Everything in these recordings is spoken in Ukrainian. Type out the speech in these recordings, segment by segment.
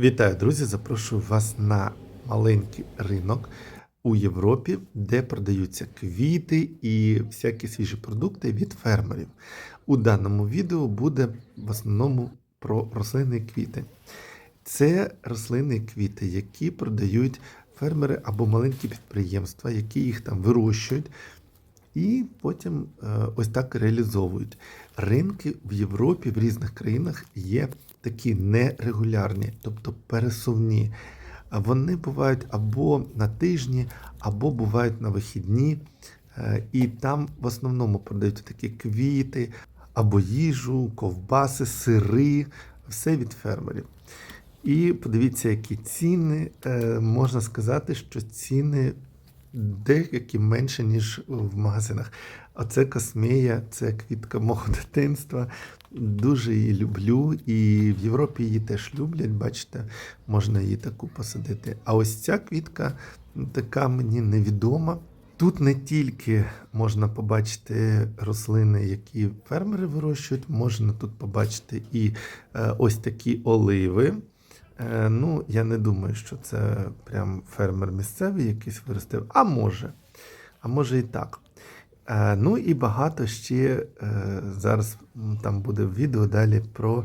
Вітаю, друзі! Запрошую вас на маленький ринок у Європі, де продаються квіти і всякі свіжі продукти від фермерів. У даному відео буде в основному про рослини і квіти. Це рослини і квіти, які продають фермери або маленькі підприємства, які їх там вирощують. І потім е, ось так реалізовують. Ринки в Європі, в різних країнах є такі нерегулярні, тобто пересувні. Вони бувають або на тижні, або бувають на вихідні. Е, І там в основному продають такі квіти, або їжу, ковбаси, сири, все від фермерів. І подивіться, які ціни. Е, Можна сказати, що ціни деякі менше, ніж в магазинах. Оце космея, це квітка мого дитинства. Дуже її люблю. І в Європі її теж люблять. Бачите, можна її таку посадити. А ось ця квітка така мені невідома. Тут не тільки можна побачити рослини, які фермери вирощують, можна тут побачити і е, ось такі оливи. Е, Ну, я не думаю, що це прям фермер місцевий якийсь виростив. А може. А може і так. Е, Ну і багато ще е, зараз там буде відео далі про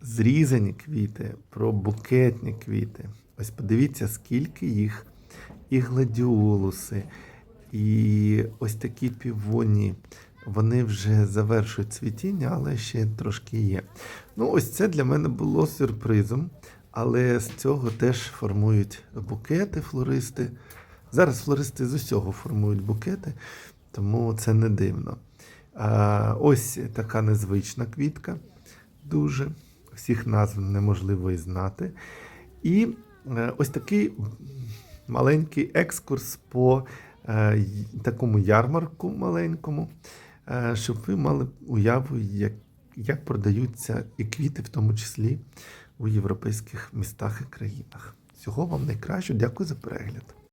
зрізані квіти, про букетні квіти. Ось подивіться, скільки їх. І гладіолуси, і ось такі півоні. Вони вже завершують цвітіння, але ще трошки є. Ну, ось це для мене було сюрпризом, але з цього теж формують букети флористи. Зараз флористи з усього формують букети, тому це не дивно. А, ось така незвична квітка, дуже. Всіх назв неможливо і знати. І е, ось такий маленький екскурс по е, такому ярмарку маленькому, щоб ви мали уяву, як, як продаються і квіти, в тому числі у європейських містах і країнах. Всього вам найкращого. Дякую за перегляд.